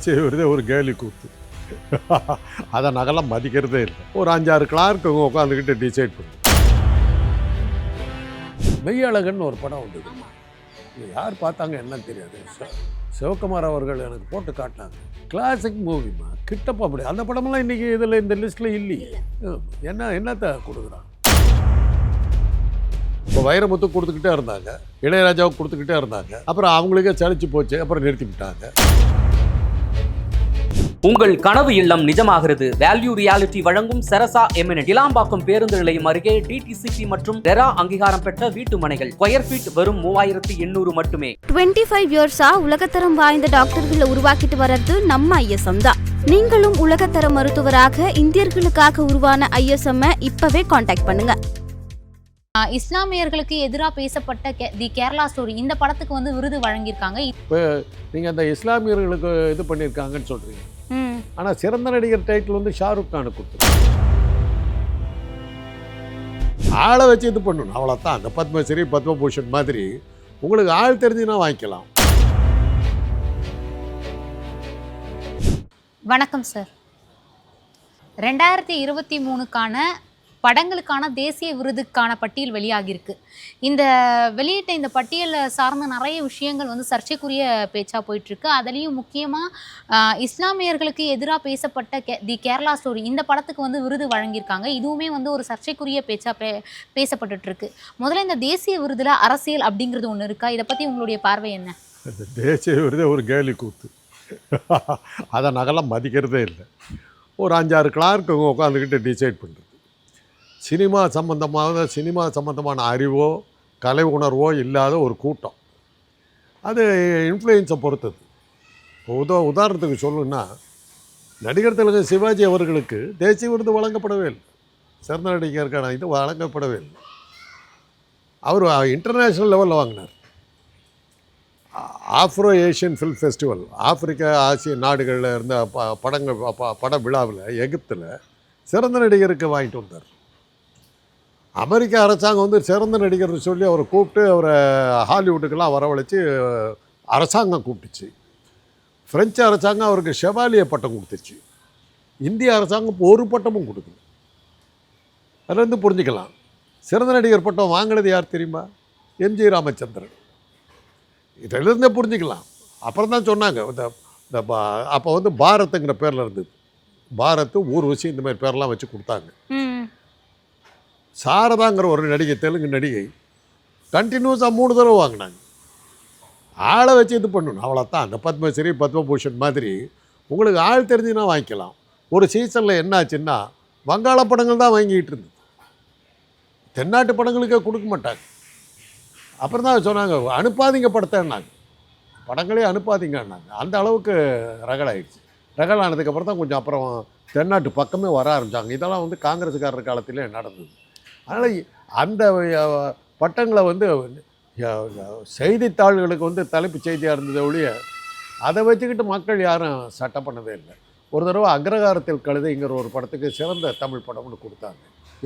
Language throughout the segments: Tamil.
செய்வதே ஒரு கேலி கூத்து. அதை நகலாம் மதிக்கிறதே இல்லை. ஒரு அஞ்சாறு கிளார்க்கு உட்காந்துக்கிட்டு டிசைட் பண்ணு. மெய்யழகன் ஒரு படம் வந்தது. இது யார் பார்த்தாங்க என்னன்னு தெரியாது. சிவ- சிவகுமார் அவர்கள் எனக்கு போட்டு காட்டினாங்க. கிளாசிக் மூவிமா கிட்டப்பா அப்படி. அந்த படமெல்லாம் இன்னைக்கு இதில் இந்த லிஸ்ட்டில் இல்லையே. என்ன என்னத்தை கொடுக்குறான்? இப்போ வைரமுத்து கொடுத்துக்கிட்டே இருந்தாங்க. இளையராஜாவுக்கு கொடுத்துக்கிட்டே இருந்தாங்க. அப்புறம் அவங்களுக்கே சலிச்சு போச்சு. அப்புறம் நிறுத்தி விட்டாங்க உங்கள் கனவு இல்லம் நிஜமாகிறது. வேல்யூ ரியாலிட்டி வழங்கும் செரசா எமினட் இலாம்பாக்கம் பேருந்து நிலையம் அருகே டிடிசிபி மற்றும் டெரா அங்கீகாரம் பெற்ற வீட்டு மனைகள். ஸ்கொயர் ஃபீட் வெறும் மூவாயிரத்தி எண்ணூறு மட்டுமே. டுவெண்ட்டி ஃபைவ் இயர்ஸா உலகத்தரம் வாய்ந்த டாக்டர்களை உருவாக்கிட்டு வர்றது நம்ம ஐஎஸ்எம் தான். நீங்களும் உலகத்தர மருத்துவராக இந்தியர்களுக்காக உருவான ஐஎஸ்எம் இப்பவே காண்டாக்ட் பண்ணுங்க. இஸ்லாமியர்களுக்கு எதிராக பேசப்பட்ட தி கேரளா ஸ்டோரி இந்த படத்துக்கு வந்து விருது வழங்கியிருக்காங்க. இப்போ நீங்கள் அந்த இஸ்லாமியர்களுக்கு இது பண்ணியிருக்காங்கன்னு சொல்கிறீங்க. ஆனால் சிறந்த நடிகர் டைட்டில் வந்து ஷாருக் கானுக்கு கொடுத்துருக்கு ஆளை வச்சு இது பண்ணணும். அவ்வளோதான் அந்த பத்மஸ்ரீ பத்மபூஷன் மாதிரி உங்களுக்கு ஆள் தெரிஞ்சுன்னா வாங்கிக்கலாம். வணக்கம் சார். ரெண்டாயிரத்தி இருபத்தி மூணுக்கான படங்களுக்கான தேசிய விருதுக்கான பட்டியல் வெளியாகியிருக்கு. இந்த வெளியிட்ட இந்த பட்டியலை சார்ந்த நிறைய விஷயங்கள் வந்து சர்ச்சைக்குரிய பேச்சாக போயிட்டுருக்கு. அதுலேயும் முக்கியமாக இஸ்லாமியர்களுக்கு எதிராக பேசப்பட்ட கே தி கேரளா ஸ்டோரி இந்த படத்துக்கு வந்து விருது வழங்கியிருக்காங்க. இதுவுமே வந்து ஒரு சர்ச்சைக்குரிய பேச்சாக பே பேசப்பட்டுட்ருக்கு முதல்ல இந்த தேசிய விருதில் அரசியல் அப்படிங்கிறது ஒன்று இருக்கா? இதை பற்றி உங்களுடைய பார்வை என்ன? தேசிய விருதே ஒரு கேலி கூத்து. அதை நகலாம் மதிக்கிறதே இல்லை. ஒரு அஞ்சாறு கிளார்க்கு உட்காந்துக்கிட்டு டிசைட் பண்ணுறது சினிமா சம்மந்தமாக சினிமா சம்பந்தமான அறிவோ கலை உணர்வோ இல்லாத ஒரு கூட்டம். அது இன்ஃப்ளூயன்ஸை பொறுத்தது. உத உதாரணத்துக்கு சொல்லணுன்னா நடிகர் திலகம் சிவாஜி அவர்களுக்கு தேசிய விருது வழங்கப்படவே இல்லை. சிறந்த நடிகருக்கான இது வழங்கப்படவே இல்லை. அவர் இன்டர்நேஷ்னல் லெவலில் வாங்கினார். ஆஃப்ரோ ஏஷியன் ஃபில்ம் ஃபெஸ்டிவல் ஆப்பிரிக்கா ஆசிய நாடுகளில் இருந்த ப படங்கள் ப- ப- பட விழாவில் எகிப்தில் சிறந்த நடிகருக்கு வாங்கிட்டு வந்தார். அமெரிக்க அரசாங்கம் வந்து சிறந்த நடிகர்னு சொல்லி அவரை கூப்பிட்டு அவரை ஹாலிவுட்டுக்கெல்லாம் வரவழைச்சு அரசாங்கம் கூப்பிட்டுச்சு. பிரெஞ்சு அரசாங்கம் அவருக்கு ஷெவாலிய பட்டம் கொடுத்துச்சு இந்திய அரசாங்கம் ஒரு பட்டமும் கொடுக்கல. அதுலேருந்து புரிஞ்சுக்கலாம். சிறந்த நடிகர் பட்டம் வாங்கினது யார் தெரியுமா? எம்ஜி ராமச்சந்திரன். இதிலிருந்தே புரிஞ்சுக்கலாம். அப்புறம் தான் சொன்னாங்க இந்த இந்த பா அப்போ வந்து பாரத்துங்கிற பேரில் இருந்தது. பாரத் ஊர்வசி இந்த மாதிரி பேர்லாம் வச்சு கொடுத்தாங்க. சாரதாங்கிற ஒரு நடிகை தெலுங்கு நடிகை கண்டினியூஸாக மூணு தடவை வாங்கினாங்க. ஆளை வச்சு இது பண்ணணும். அவ்வளோத்தான் அந்த பத்மஸ்ரீ பத்மபூஷன் மாதிரி உங்களுக்கு ஆள் தெரிஞ்சுன்னா வாங்கிக்கலாம். ஒரு சீசனில் என்னாச்சுன்னா வங்காள படங்கள் தான் வாங்கிக்கிட்டு இருந்தது. தென்னாட்டு படங்களுக்கே கொடுக்க மாட்டாங்க. அப்புறம் தான் சொன்னாங்க அனுப்பாதீங்க படத்தைன்னாங்க. படங்களே அனுப்பாதீங்கன்னாங்க. அந்த அளவுக்கு ரகடாயிடுச்சு ரகல் ஆனதுக்கப்புறம் தான் கொஞ்சம் அப்புறம் தென்னாட்டு பக்கமே வர ஆரம்பித்தாங்க இதெல்லாம் வந்து காங்கிரஸுக்காரர் காலத்திலே நடந்தது. அதனால் அந்த பட்டங்களை வந்து செய்தித்தாள்களுக்கு வந்து தலைப்பு செய்தியாக இருந்ததை ஒழிய அதை வச்சுக்கிட்டு மக்கள் யாரும் சட்டம் பண்ணதே இல்லை. ஒரு தடவை அக்ரகாரத்தில் கழுதைங்கிற ஒரு படத்துக்கு சிறந்த தமிழ் படம்னு கொடுத்தாங்க.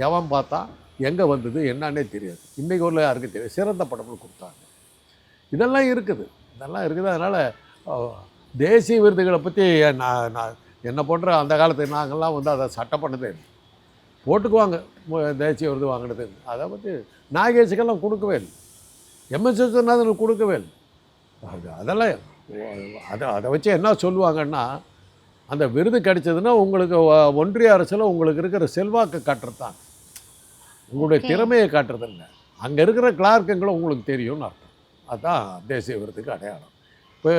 எவன் பார்த்தா எங்கே வந்தது என்னன்னே தெரியாது. இன்றைக்கு ஊரில் யாருக்கும் தெரியாது. சிறந்த படம்னு கொடுத்தாங்க. இதெல்லாம் இருக்குது. இதெல்லாம் இருக்குது. அதனால் தேசிய விருதுகளை பற்றி நான் நான் என்னை போன்ற அந்த காலத்து நாங்கள்லாம் வந்து அதை சட்டம் பண்ணதே இல்லை. போட்டுக்குவாங்க தேசிய விருது வாங்கினது. அதை பற்றி நாகேஷுக்கெல்லாம் கொடுக்கவே இல்லை. எம்எஸ் விஸ்வநாதனுக்கு கொடுக்கவே இல்லை. அது அதெல்லாம் அதை அதை வச்சு என்ன சொல்லுவாங்கன்னா அந்த விருது கிடைச்சதுன்னா உங்களுக்கு ஒன்றிய அரசில் உங்களுக்கு இருக்கிற செல்வாக்கு காட்டுறது தான் உங்களுடைய. திறமையை காட்டுறது இல்லை அங்கே இருக்கிற கிளார்க்குங்களும் உங்களுக்கு தெரியும்னு அர்த்தம். அதுதான் தேசிய விருதுக்கு அடையாளம். இப்போ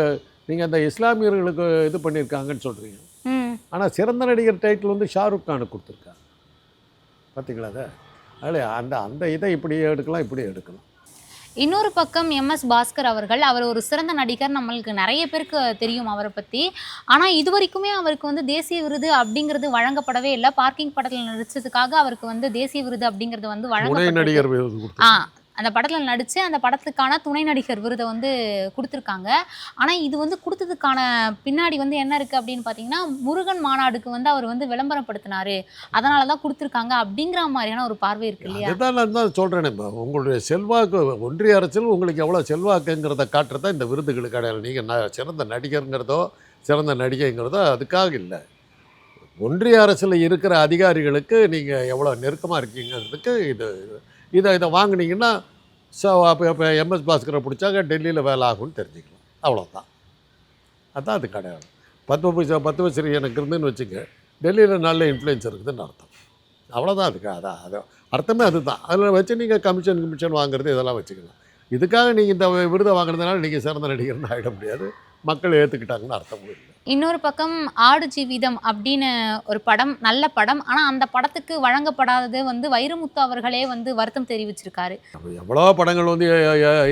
நீங்கள் அந்த இஸ்லாமியர்களுக்கு இது பண்ணியிருக்காங்கன்னு சொல்கிறீங்க ஆனால் சிறந்த நடிகர் டைட்டில் வந்து ஷாருக் கானுக்கு கொடுத்துருக்காங்க. பார்த்தீங்களா அதை அதில் அந்த அந்த இதை இப்படி எடுக்கலாம் இப்படி எடுக்கலாம். இன்னொரு பக்கம் எம்எஸ் பாஸ்கர் அவர்கள் அவர் ஒரு சிறந்த நடிகர் நம்மளுக்கு நிறைய பேருக்கு தெரியும் அவரை பற்றி ஆனால் இது வரைக்குமே அவருக்கு வந்து தேசிய விருது அப்படிங்கிறது வழங்கப்படவே இல்லை. பார்க்கிங் படத்தில் நடிச்சதுக்காக அவருக்கு வந்து தேசிய விருது அப்படிங்கிறது வந்து வழங்கப்பட்டிருக்கு. நடிகர் விருது ஆ அந்த படத்தில் நடித்து அந்த படத்துக்கான துணை நடிகர் விருதை வந்து கொடுத்துருக்காங்க. ஆனால் இது வந்து கொடுத்ததுக்கான பின்னாடி வந்து என்ன இருக்குது அப்படின்னு பார்த்தீங்கன்னா முருகன் மாநாடுக்கு வந்து அவர் வந்து விளம்பரப்படுத்தினாரு. அதனால தான் கொடுத்துருக்காங்க அப்படிங்கிற மாதிரியான ஒரு பார்வை இருக்கு இல்லையா? அதுதான் நான் தான் சொல்கிறேனே இப்போ உங்களுடைய செல்வாக்கு ஒன்றிய அரசில் உங்களுக்கு எவ்வளோ செல்வாக்குங்கிறத காட்டுறதா இந்த விருதுகளுக்கு அடையாளம் நீங்கள் சிறந்த நடிகருங்கிறதோ சிறந்த நடிகைங்கிறதோ அதுக்காக இல்லை. ஒன்றிய அரசில் இருக்கிற அதிகாரிகளுக்கு நீங்கள் எவ்வளோ நெருக்கமாக இருக்கீங்கிறதுக்கு இது இதை இதை வாங்கினீங்கன்னா ஸோ அப்போ இப்போ எம்எஸ் பாஸ்கரை பிடிச்சாக்க டெல்லியில் வேலை ஆகும்னு தெரிஞ்சுக்கலாம். அவ்வளோதான் அதுதான் அது கிடையாது பத்மபூஷா பத்மஸ்ரீ எனக்கு இருந்துன்னு வச்சுங்க டெல்லியில் நல்ல இன்ஃப்ளூயன்ஸ் இருக்குதுன்னு அர்த்தம். அவ்வளோதான் அதுக்கு அதான் அது அர்த்தமே அதுதான். அதில் வச்சு நீங்கள் கமிஷன் கமிஷன் வாங்குறது இதெல்லாம் வச்சுக்கலாம். இதுக்காக நீங்கள் இந்த விருதை வாங்குறதுனால நீங்கள் சிறந்த நடிகர்னு ஆகிட முடியாது. மக்கள் ஏற்றுக்கிட்டாங்கன்னு அர்த்தம் இல்லை. இன்னொரு பக்கம் ஆடு ஜீவிதம் அப்படின்னு ஒரு படம் நல்ல படம். ஆனா அந்த படத்துக்கு வழங்கப்படாதது வந்து வைரமுத்து அவர்களே வந்து வருத்தம் தெரிவிச்சிருக்காரு. எவ்வளோ படங்கள் வந்து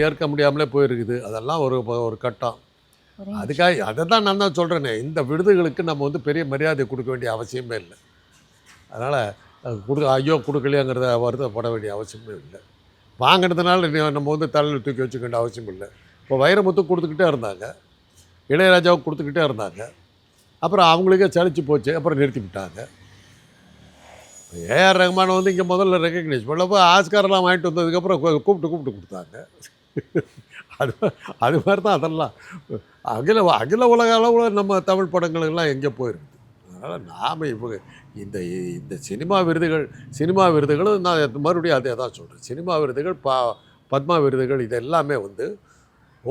ஏற்க முடியாமலே போயிருக்குது. அதெல்லாம் ஒரு ஒரு கட்டம். அதுக்காக அதை தான் நான் தான் சொல்கிறேனே இந்த விருதுகளுக்கு நம்ம வந்து பெரிய மரியாதை கொடுக்க வேண்டிய அவசியமே இல்லை. அதனால் கொடு ஐயோ கொடுக்கலையாங்கிறத வருத்தப்பட வேண்டிய அவசியமே இல்லை. வாங்கினதுனால நம்ம வந்து தலையில் தூக்கி வச்சுக்க வேண்டிய அவசியம் இல்லை. இப்போ வைரமுத்து கொடுத்துக்கிட்டே இருந்தாங்க. இளையராஜாவுக்கு கொடுத்துக்கிட்டே இருந்தாங்க. அப்புறம் அவங்களுக்கே சலிச்சு போச்சு. அப்புறம் நிறுத்தி விட்டாங்க. ஏஆர் ரஹ்மான் வந்து இங்கே முதல்ல ரெக்கக்னைஸ் பண்ணப்போ ஆஸ்காரெல்லாம் வாங்கிட்டு வந்ததுக்கப்புறம் கூப்பிட்டு கூப்பிட்டு கொடுத்தாங்க. அது அது மாதிரி தான் அதெல்லாம். அகில அகில உலக அளவில் நம்ம தமிழ் படங்களுக்கெல்லாம் எங்கே போயிருக்குது? அதனால் நாம் இப்போ இந்த இந்த சினிமா விருதுகள் சினிமா விருதுகளும் நான் மறுபடியும் அதே தான் சொல்கிறேன் சினிமா விருதுகள் பா பத்மா விருதுகள் இது எல்லாமே வந்து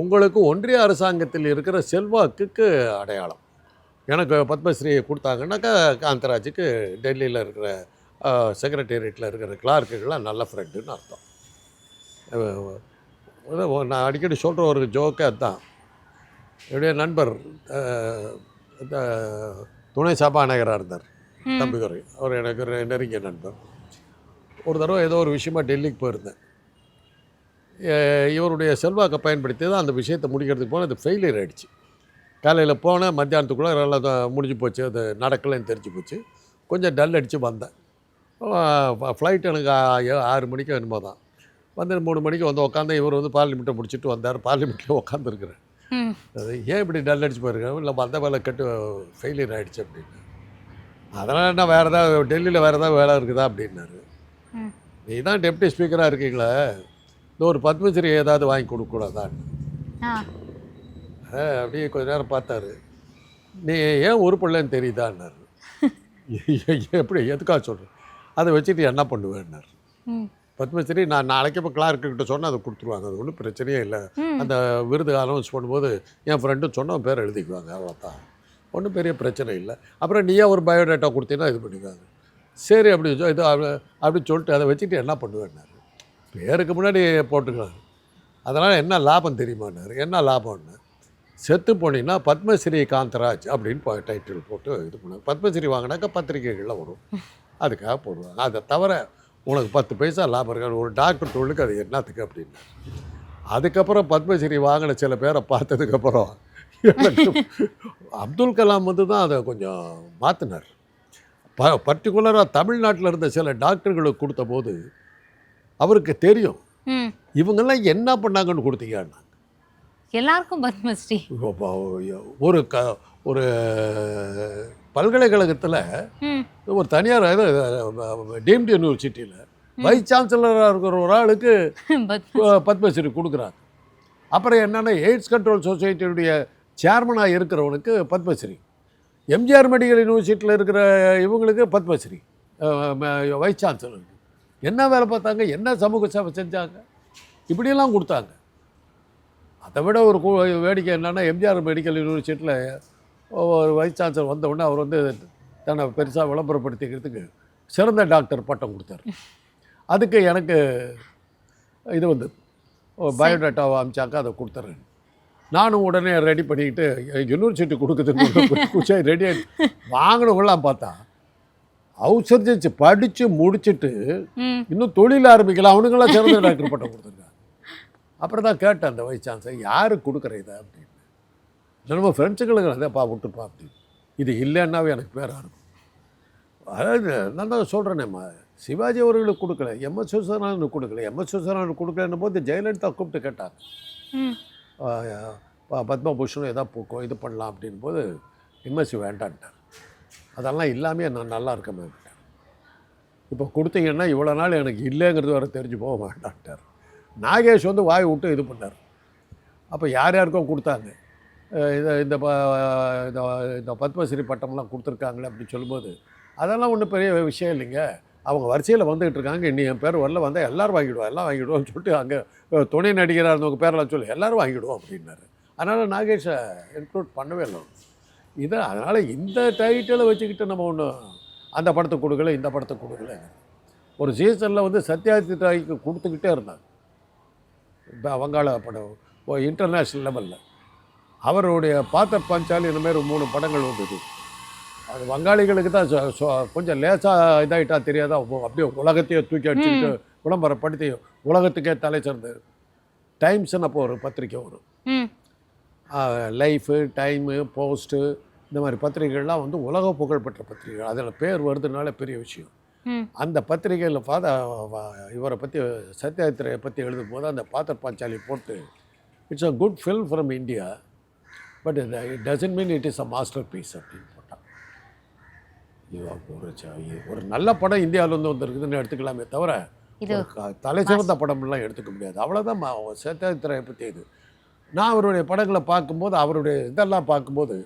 உங்களுக்கு ஒன்றிய அரசாங்கத்தில் இருக்கிற செல்வாக்குக்கு அடையாளம். எனக்கு பத்மஸ்ரீ கொடுத்தாங்கன்னாக்கா காந்தராஜுக்கு டெல்லியில் இருக்கிற செக்ரட்டேரியட்டில் இருக்கிற கிளார்க்குகள்லாம் நல்ல ஃப்ரெண்டுன்னு அர்த்தம். நான் அடிக்கடி சொல்கிற ஒரு ஜோக்கே அதுதான். என்னுடைய நண்பர் துணை சபாநாயகராக இருந்தார். தம்பிதுரை. அவர் எனக்கு ஒரு நெருங்கிய நண்பர். ஒரு தடவை ஏதோ ஒரு விஷயமா டெல்லிக்கு போயிருந்தேன். இவருடைய செல்வாக்கை பயன்படுத்தி தான் அந்த விஷயத்தை முடிக்கிறதுக்கு போனால் அது ஃபெயிலியர் ஆயிடுச்சு. காலையில் போனேன் மத்தியானத்துக்குள்ளே தான் முடிஞ்சு போச்சு. அது நடக்கலைன்னு தெரிஞ்சு போச்சு. கொஞ்சம் டல் அடித்து வந்தேன். ஃப்ளைட் எனக்கு ஆறு மணிக்கு என்னமோ தான். வந்து மூணு மணிக்கு வந்து உட்காந்து இவர் வந்து பார்லிமெண்ட்டை முடிச்சுட்டு வந்தார். பார்லிமெண்ட்டில் உட்காந்துருக்குறேன். அது ஏன் இப்படி டல் அடிச்சு போயிருக்கேன் இல்லை வந்த வேலை கட்டு ஃபெயிலியர் ஆகிடுச்சு அப்படின்னு. அதனால் என்ன வேறு ஏதாவது டெல்லியில் வேறு ஏதாவது வேலை இருக்குதா அப்படின்னாரு. நீ தான் டெப்டி ஸ்பீக்கராக இருக்கீங்களே. ஒரு பத்மஸ்ரீ ஏதாவது வாங்கி கொடுக்கக்கூடாதான் ஆ. அப்படியே கொஞ்ச நேரம் பார்த்தாரு. நீ ஏன் உருப்பிடலன்னு தெரியுதான்னாரு. எப்படி எதுக்காக சொல்கிறேன் அதை வச்சுட்டு என்ன பண்ணுவேன்னாரு. பத்மஸ்ரீ நான் நாளைக்கு இப்போ கிளார்க்கிட்ட சொன்னால் அதை கொடுத்துருவாங்க. அது ஒன்றும் பிரச்சனையே இல்லை. அந்த விருது அனௌன்ஸ் பண்ணும்போது என் ஃப்ரெண்டும் சொன்ன பேர் எழுதிக்குவாங்க அவ்வளோதான் ஒன்றும் பெரிய பிரச்சனை இல்லை. அப்புறம் நீயே ஒரு பயோடேட்டா கொடுத்தீங்கன்னா இது பண்ணிக்குவாங்க. சரி அப்படி இது அப்படி சொல்லிட்டு அதை வச்சுட்டு என்ன பண்ணுவேன்னாரு. பேருக்கு முன்னாடி போட்டுக்கலாம் அதனால் என்ன லாபம் தெரியுமான்னாரு? என்ன லாபம்னு? செத்து போனீங்கன்னா பத்மஸ்ரீ காந்தராஜ் அப்படின்னு டைட்டில் போட்டு இது பண்ணுவாங்க. பத்மஸ்ரீ வாங்கினாக்கா பத்திரிகைகளில் வரும். அதுக்காக போடுவாங்க. அதை தவிர உனக்கு பத்து பைசா லாபம் இருக்காது. ஒரு டாக்டர் தொழிலுக்கு அது என்னத்துக்கு அப்படின்னு. அதுக்கப்புறம் பத்மஸ்ரீ வாங்கின சில பேரை பார்த்ததுக்கப்புறம் அப்துல் கலாம் வந்து தான் அதை கொஞ்சம் மாற்றினார் ப பர்டிகுலராக தமிழ்நாட்டில் இருந்த சில டாக்டர்களுக்கு கொடுத்த போது அவருக்கு தெரியும். இவங்கெல்லாம் என்ன பண்ணாங்கன்னு கொடுத்தீங்கன்னா. எல்லாருக்கும் பத்மஸ்ரீ. ஒரு க ஒரு பல்கலைக்கழகத்தில். ஒரு தனியார் டீம்டு யூனிவர்சிட்டியில் வைஸ் சான்சலராக இருக்கிற ஒரு ஆளுக்கு பத்மஸ்ரீ. கொடுக்குறாங்க. அப்புறம் என்னென்னா எய்ட்ஸ் கண்ட்ரோல் சொசைட்டியுடைய சேர்மனாக இருக்கிறவனுக்கு பத்மஸ்ரீ. எம்ஜிஆர் மெடிக்கல் யூனிவர்சிட்டியில் இருக்கிற இவங்களுக்கு பத்மஸ்ரீ. வைஸ் சான்சலருக்கு. என்ன வேலை பார்த்தாங்க? என்ன சமூக சேவை செஞ்சாங்க? இப்படியெல்லாம் கொடுத்தாங்க. அதை விட ஒரு வேடிக்கை என்னென்னா எம்ஜிஆர் மெடிக்கல் யூனிவர்சிட்டியில் ஒரு வைஸ் சான்சலர் வந்த உடனே அவர் வந்து தன்னை பெருசாக விளம்பரப்படுத்திக்கிறதுக்கு சிறந்த டாக்டர் பட்டம் கொடுத்தாரு. அதுக்கு எனக்கு இது வந்து பயோடேட்டாவை அமிச்சாக்க அதை கொடுத்துறேன். நானும் உடனே ரெடி பண்ணிக்கிட்டு யூனிவர்சிட்டி கொடுக்குதுன்னு ரெடி வாங்கினவங்களாம் பார்த்தா அவுசர்ஜன்ஸ் படித்து முடிச்சுட்டு. இன்னும் தொழில் ஆரம்பிக்கல. அவனுங்களாம் சிறந்த டாக்டர் பட்டம் கொடுத்துருக்காங்க. அப்புறம் தான் கேட்டேன் அந்த வைஸ் சான்சலர் யாருக்கு கொடுக்குற இதை? அப்படின்னு. நம்ம ஃப்ரெண்ட்ஸுங்களுக்கு அதேப்பா விட்டுப்பா அப்படின்னு. இது இல்லைன்னாவே எனக்கு பேராக இருக்கும் அதாவது நான் தான் சொல்கிறேனேம்மா சிவாஜி அவர்களுக்கு கொடுக்கல. எம்எஸ் விஸ்வநாதனுக்கு கொடுக்கல. எம்எஸ் விஸ்வநாதனுக்கு கொடுக்கலன்னும் போது ஜெயலலிதா கூப்பிட்டு கேட்டாங்க. பத்மபூஷனும் எதாவது பூக்கும் இது பண்ணலாம் அப்படின் போது எம்எஸ்சி வேண்டான்ட்டார். அதெல்லாம் இல்லாமே நான் நல்லா இருக்க மாட்டேன். இப்போ கொடுத்தீங்கன்னா இவ்வளோ நாள் எனக்கு இல்லைங்கிறது வர தெரிஞ்சு போக டாக்டர் நாகேஷ் வந்து வாய் விட்டு இது பண்ணார். அப்போ யார் யாருக்கோ கொடுத்தாங்க. இதை இந்த ப- இந்த இந்த பத்மஸ்ரீ பட்டம்லாம் கொடுத்துருக்காங்களே அப்படின்னு சொல்லும்போது அதெல்லாம் ஒன்றும் பெரிய விஷயம் இல்லைங்க. அவங்க வரிசையில் வந்துகிட்டு இருக்காங்க. இன்னும் என் பேர் வரல வந்தால் எல்லோரும் வாங்கிடுவோம் எல்லாம் வாங்கிடுவோம்னு சொல்லிட்டு அங்கே துணை நடிகராக இருந்தவங்க பேரெல்லாம் சொல்லி எல்லோரும் வாங்கிடுவோம் அப்படின்னாரு. அதனால் நாகேஷை இன்க்ளூட் பண்ணவே இல்லை. இது அதனால் இந்த டைட்டிலை வச்சுக்கிட்டு நம்ம ஒன்று அந்த படத்தை கொடுக்கல இந்த படத்தை கொடுக்கல. ஒரு சீசனில் வந்து சத்யாஜித் ராய்க்கு கொடுத்துக்கிட்டே இருந்தாங்க. இப்போ வங்காள படம் இன்டர்நேஷ்னல் லெவலில் அவருடைய பாத்தர் பாஞ்சாலி இந்த மாதிரி மூணு படங்கள் வந்தது. அது வங்காளிகளுக்கு தான் கொஞ்சம் லேசாக இதாகிட்டா தெரியாதா? அப்படியே உலகத்தையே தூக்கி அடிச்சுக்கிட்டு விளம்பரப்படுத்தி உலகத்துக்கே தலை சிறந்து டைம்ஸ்னு அப்போ ஒரு பத்திரிக்கை வரும். லைஃபு டைமு போஸ்ட்டு இந்த மாதிரி பத்திரிகைகள்லாம் வந்து உலக புகழ்பெற்ற பத்திரிகைகள். அதில் பேர் வருதுனால பெரிய விஷயம். அந்த பத்திரிகையில் ஃபாத இவரை பற்றி சத்யாத்திரையை பற்றி எழுதும் போது அந்த பாத்தர் பாஞ்சாலி போட்டு it's a good film from India but it doesn't mean it is a masterpiece அப்படின்னு போட்டான். ஒரு நல்ல படம் இந்தியாவில் வந்து வந்திருக்குதுன்னு எடுத்துக்கலாமே தவிர தலை சிறந்த படம்லாம் எடுத்துக்க முடியாது. அவ்வளோதான் சத்யாத்திரையை பற்றி இது. நான் அவருடைய படங்களை பார்க்கும்போது அவருடைய இதெல்லாம் பார்க்கும்போது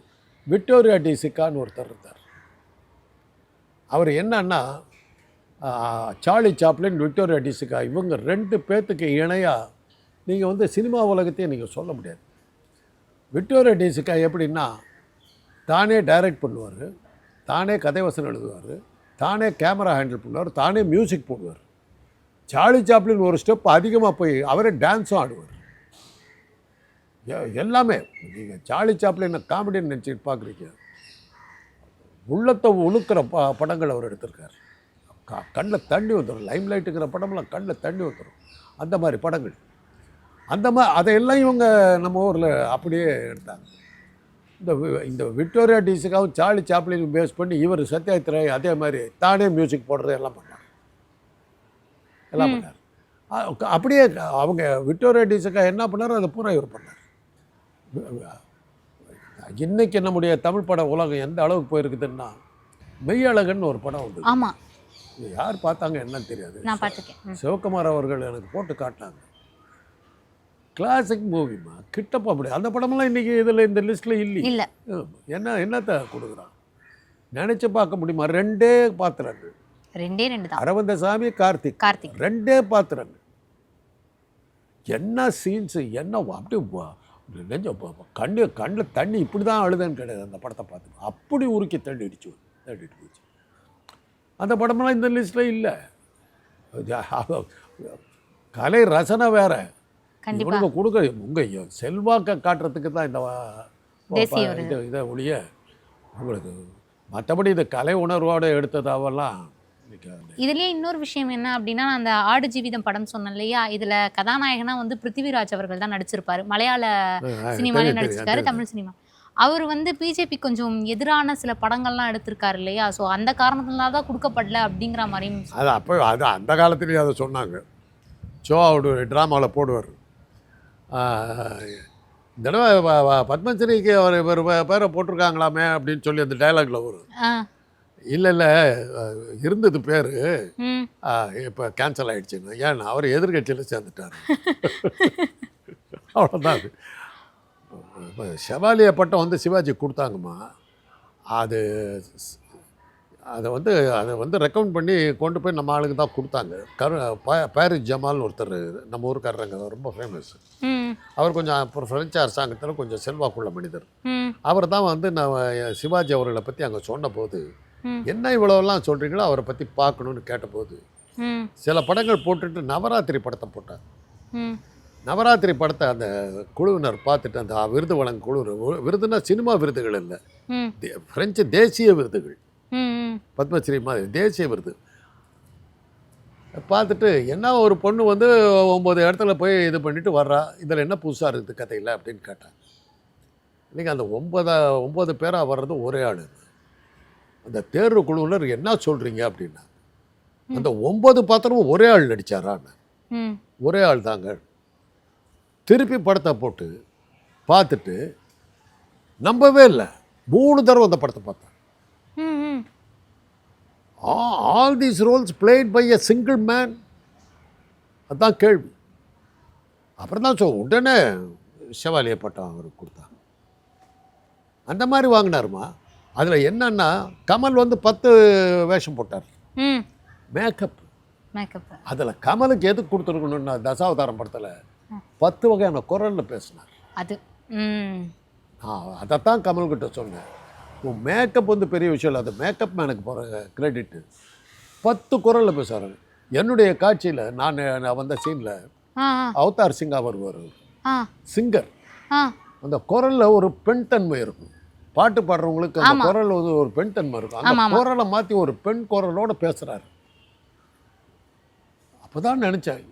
விக்டோரியா டி சிக்கான்னு ஒருத்தர் இருந்தார். அவர் என்னன்னா சார்லி சாப்ளின் விக்டோரியா டிசிக்கா இவங்க ரெண்டு பேர்த்துக்கு இணையாக நீங்கள் வந்து சினிமா உலகத்தையே நீங்கள் சொல்ல முடியாது. விக்டோரியா டிசிக்கா எப்படின்னா தானே டைரக்ட் பண்ணுவார் தானே கதை வசனம் எழுதுவார் தானே கேமரா ஹேண்டில் பண்ணுவார் தானே மியூசிக் போடுவார். சார்லி சாப்ளின் ஒரு ஸ்டெப் அதிகமாக போய் அவரே டான்ஸும் ஆடுவார். எல்லாமே. நீங்கள் சார்லி சாப்ளின் காமெடின்னு நினச்சிட்டு பார்க்குறீங்க உள்ளத்தை உழுக்கிற ப படங்கள் அவர் எடுத்திருக்கார். க கண்ணில் தண்ணி வந்துடும் லைம் லைட்டுங்கிற படம்லாம் கண்ணில் தண்ணி வந்துடும் அந்த மாதிரி படங்கள். அந்த மா அதையெல்லாம் இவங்க நம்ம ஊரில் அப்படியே எடுத்தாங்க. இந்த இந்த விக்டோரியா டிசிக்காவும் சார்லி சாப்ளின் பேஸ் பண்ணி இவர் சத்யாத்ரே அதே மாதிரி தானே மியூசிக் போடுறது எல்லாம் பண்ணார். எல்லாம் பண்ணார். அப்படியே அவங்க விக்டோரியா டிசிக்கா என்ன பண்ணாரோ அதை பூரா இவர் பண்ணார். இன்னைக்கு நம்முடைய தமிழ் பட உலகம் எந்த அளவுக்கு போயிருக்குதுன்னா மெய்யழகன் ஒரு படம் உண்டு. ஆமா. இது யார் பார்த்தாங்க என்னன்னு தெரியாது. நான் பார்த்துருக்கேன். ம். சிவகுமார் அவர்கள் எனக்கு போட்டு காட்டினாங்க. கிளாசிக் மூவிமா கிட்டப்பா அப்படி. அந்த படமெல்லாம் இன்னைக்கு இதில் இந்த லிஸ்ட்டில் இல்லை. இல்ல என்ன என்னத்தை கொடுக்குறான்? நினச்சி பார்க்க முடியுமா? ரெண்டே பாத்திரங்கள். ரெண்டே ரெண்டு தான். அரவிந்தசாமி கார்த்திக். கார்த்திக். ரெண்டே பாத்திரங்கள். என்ன சீன்ஸு என்ன அப்படியே வ- நெஞ்ச ப- ப- கண்ணு கண்ணில் தண்ணி இப்படி தான் அழுதுன்னு கிடையாது அந்த படத்தை பார்த்து அப்படி உருக்கி தள்ளிடுச்சு தள்ளிட்டு போச்சு அந்த படமெல்லாம் இந்த லிஸ்ட்டில் இல்லை. கலை ரசனை வேற. இவனுங்க கொடுக்க உங்கள் செல்வாக்க காட்டுறதுக்கு தான் இந்த. இது ஒழிய உங்களுக்கு மற்றபடி இது கலை உணர்வோடு எடுத்ததாவெல்லாம் இதுலயே இன்னொரு விஷயம் என்ன அப்படின்னா நான் அந்த ஆடு ஜீவிதம் படம் சொன்னேன் இல்லையா? இதுல கதாநாயகனா வந்து பிருத்திவிராஜ் அவர்கள் தான் நடிச்சிருப்பாரு. மலையாள சினிமாலே நடிச்சிருக்காரு. தமிழ் சினிமா. அவர் வந்து பிஜேபி கொஞ்சம் எதிரான சில படங்கள்லாம் எடுத்திருக்காரு இல்லையா? ஸோ அந்த காரணத்தினால தான் கொடுக்கப்படல அப்படிங்கிற மாதிரியும் அது அப்போ அது அந்த காலத்துலேயும் அதை சொன்னாங்க. ஷோ அவருடைய ட்ராமாவில் போடுவார். இந்த தடவை பத்மஸ்ரீக்கு அவர் பேரை போட்டிருக்காங்களாமே அப்படின்னு சொல்லி அந்த டைலாக்ல வரும். இல்லை இல்லை. இருந்தது பேர். இப்போ கேன்சல் ஆயிடுச்சுன்னு. ஏன்னா அவர் எதிர்கட்சியில் சேர்ந்துட்டார். அவ்வளோதான் அது. இப்போ செவாலிய பட்டம் வந்து சிவாஜி கொடுத்தாங்கம்மா. அது அதை வந்து அதை வந்து ரெக்கமெண்ட் பண்ணி கொண்டு போய் நம்ம ஆளுக்கு தான் கொடுத்தாங்க. கரு பாரிஸ் ஜமால்னு ஒருத்தர் நம்ம ஊருக்காரங்க ரொம்ப ஃபேமஸ் அவர் கொஞ்சம் அப்புறம் ஃப்ரெஞ்சு அரசாங்கத்தில் கொஞ்சம் செல்வாக்குள்ள மனிதர். அவர் தான் வந்து நான் சிவாஜி அவர்களை பற்றி அங்கே சொன்னபோது. என்ன இவ்வளோலாம் சொல்கிறீங்களோ அவரை பற்றி பார்க்கணுன்னு கேட்டபோது சில படங்கள் போட்டுட்டு நவராத்திரி படத்தை போட்டார். நவராத்திரி படத்தை அந்த குழுவினர் பார்த்துட்டு அந்த விருது வழங்கும் குழு விருதுனா சினிமா விருதுகள் இல்லை. பிரெஞ்சு தேசிய விருதுகள். பத்மஸ்ரீ மாதிரி தேசிய விருது. பார்த்துட்டு என்ன ஒரு பொண்ணு வந்து ஒம்பது இடத்துல போய் இது பண்ணிட்டு வர்றா இதில் என்ன புதுசாக இருக்குது கதையில் அப்படின்னு கேட்டாங்க நீங்கள் அந்த ஒன்பதா ஒம்பது பேராக வர்றது ஒரே ஆள். அந்த தேர்வு குழுவினர் என்ன சொல்கிறீங்க அப்படின்னா அந்த ஒன்பது பாத்திரமும் ஒரே ஆள் நடித்தாரான்னு ஒரே ஆள் தாங்க. திருப்பி படத்தை போட்டு பார்த்துட்டு நம்பவே இல்லை. மூணு தடவை அந்த படத்தை பார்த்தேன். All these roles played by a single man அதான் கேள்வி. அப்புறம் தான் சொ உடனே செவாலிய பட்டம் அவருக்கு கொடுத்தாங்க. அந்த மாதிரி வாங்கினாருமா? அதில் என்னன்னா கமல் வந்து பத்து வேஷம் போட்டார். மேக்கப் மேக்கப் அதில் கமலுக்கு எது கொடுத்துருக்கணும்னா தசாவதாரம் படத்தில் பத்து வகையான குரலில் பேசினார். அது நான் அதைத்தான் கமல்கிட்ட சொன்னேன். உன் மேக்கப் வந்து பெரிய விஷயம் இல்லை அது மேக்கப் மேனுக்கு போகிற கிரெடிட்டு பத்து குரலில் பேசுகிறாரு என்னுடைய காட்சியில் நான் நான் வந்த சீனில் அவதார் சிங்கா வருவார். சிங்கர் அந்த குரலில் ஒரு பெண் தன்மை இருக்கும். பாட்டு பாடுறவங்களுக்கு அந்த. குரல் வந்து ஒரு பெண் தன்மை இருக்கும். அந்த. குரலை மாற்றி ஒரு பெண் குரலோட பேசுகிறாரு அப்பதான் நினச்சேன்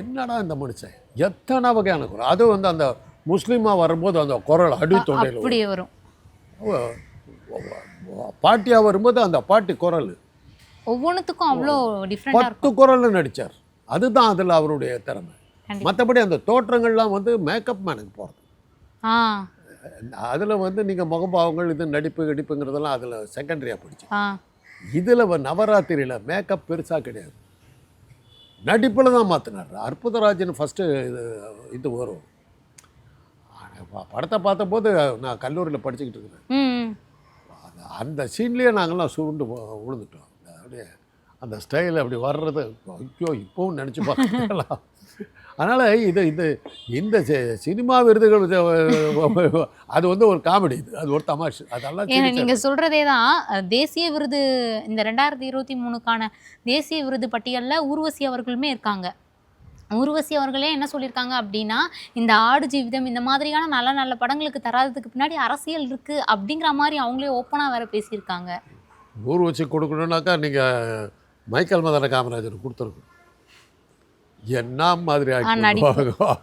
என்னடா இந்த மனுஷன்? எத்தனை வகையான குரல்? அது வந்து அந்த முஸ்லீமாக வரும்போது அந்த குரல் அடி தொண்டையில் வரும். பாட்டியாக வரும்போது அந்த பாட்டி குரல். ஒவ்வொன்றுத்துக்கும் அவ்வளோ பத்து குரல் நடித்தார் அதுதான் அதில் அவருடைய திறமை. மற்றபடி அந்த தோற்றங்கள்லாம் வந்து மேக்கப் மேனுக்கு போகிறது அதில் வந்து நீங்கள் முகபாவங்கள் இது நடிப்பு கிடிப்புங்கிறதெல்லாம் அதில் செகண்டரியாக படிச்சு. இதில் நவராத்திரியில் மேக்கப் பெருசாக கிடையாது. நடிப்பில் தான் மாற்றினார் அற்புதராஜன் ஃபஸ்ட்டு இது இது வரும். படத்தை பார்த்தபோது நான் கல்லூரியில் படிச்சுக்கிட்டு இருக்கிறேன். அந்த- சீன்லேயே நாங்கள்லாம் சுருண்டு விழுந்துட்டோம் அப்படியே அந்த ஸ்டைல் அப்படி வர்றது ஐயோ இப்போவும் நினச்சி பார்க்கலாம் அதனால் இது இது இந்த சினிமா விருதுகள் அது வந்து ஒரு காமெடி இது அது ஒரு தமாஷு. அதெல்லாம் ஏன்னா சிரிச்சா- நீங்க சொல்றதே தான் தேசிய விருது இந்த ரெண்டாயிரத்தி இருபத்தி மூணுக்கான தேசிய விருது பட்டியல்ல ஊர்வசி அவர்களுமே இருக்காங்க. ஊர்வசி அவர்களே என்ன சொல்லியிருக்காங்க அப்படின்னா இந்த ஆடு ஜீவிதம் இந்த மாதிரியான நல்ல நல்ல படங்களுக்கு தராததுக்கு பின்னாடி அரசியல் இருக்கு அப்படிங்கிற மாதிரி அவங்களே ஓப்பனா வேற பேசியிருக்காங்க. ஊர் வச்சு கொடுக்கணுன்னாக்கா நீங்கள் மைக்கேல் மதன காமராஜர் கொடுத்துருக்கணும். என்ன மாதிரி.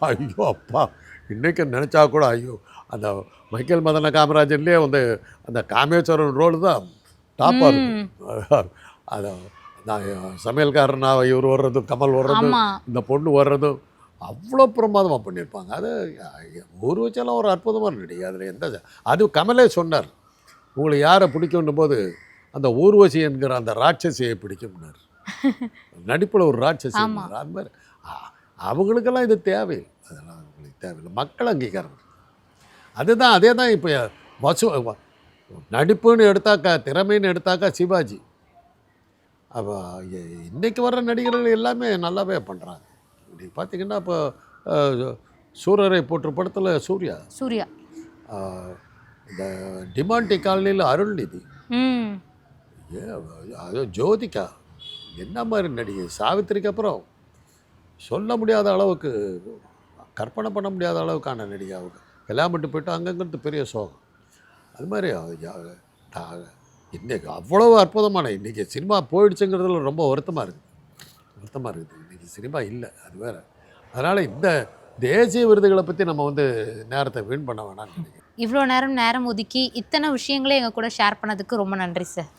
ஐயோ அப்பா. இன்னைக்கு நினச்சா கூட ஐயோ. அந்த மைக்கேல் மதன காமராஜர்லேயே வந்து அந்த காமேஸ்வரன் ரோல் தான் டாப்பாக இருக்கும் அது நான் சமையல்காரனா இவர் வர்றது கமல் வர்றது ஆமா. இந்த பொண்ணு வர்றதும் அவ்வளோ பிரமாதமாக பண்ணியிருப்பாங்க. அது ஊர் வச்செல்லாம் ஒரு அற்புதமான நடிகை. அதில் எந்த அது கமலே சொன்னார் உங்களுக்கு யாரை பிடிக்கும்னும் போது அந்த ஊர்வசி என்கிற அந்த ராட்சசியை பிடிக்கும்னார். நடிப்பில் ஒரு ராட்சசி. அது மாதிரி. அவங்களுக்கெல்லாம் இது தேவையில்லை அதெல்லாம் அவங்களுக்கு தேவையில்லை. மக்கள் அங்கீகாரம். அதுதான் அதே தான் இப்போ வசு நடிப்புன்னு எடுத்தாக்கா திறமைன்னு எடுத்தாக்கா சிவாஜி. அப்போ இன்னைக்கு வர்ற நடிகர்கள் எல்லாமே நல்லாவே பண்ணுறாங்க இன்னைக்கு பார்த்தீங்கன்னா இப்போ சூரரை போற்று படத்தில் சூர்யா. சூர்யா. இந்த டிமாண்டி காலனியில் அருள்நிதி. ஏ அது ஜோதிகா. என்ன மாதிரி நடிகை? சாவித்திரிக்கு அப்புறம் சொல்ல முடியாத அளவுக்கு கற்பனை பண்ண முடியாத அளவுக்கான நடிகை அவங்க. கல்யாணம் பண்ணிட்டு போயிட்டு அங்கங்கிறது பெரிய சோகம். அது மாதிரி அவ- அவ்வளோ அற்புதமான இன்றைக்கி சினிமா போயிடுச்சுங்கிறதுல ரொம்ப வருத்தமாக இருக்குது வருத்தமாக இருக்குது. இன்றைக்கி சினிமா இல்லை அது வேறு. அதனால் இந்த தேசிய விருதுகளை பற்றி நம்ம வந்து நேரத்தை வீண் பண்ண வேணாம்னு நினைக்கிறேன். இவ்வளோ நேரம் நேரம் ஒதுக்கி இத்தனை விஷயங்களே எங்கள் கூட ஷேர் பண்ணதுக்கு ரொம்ப நன்றி சார்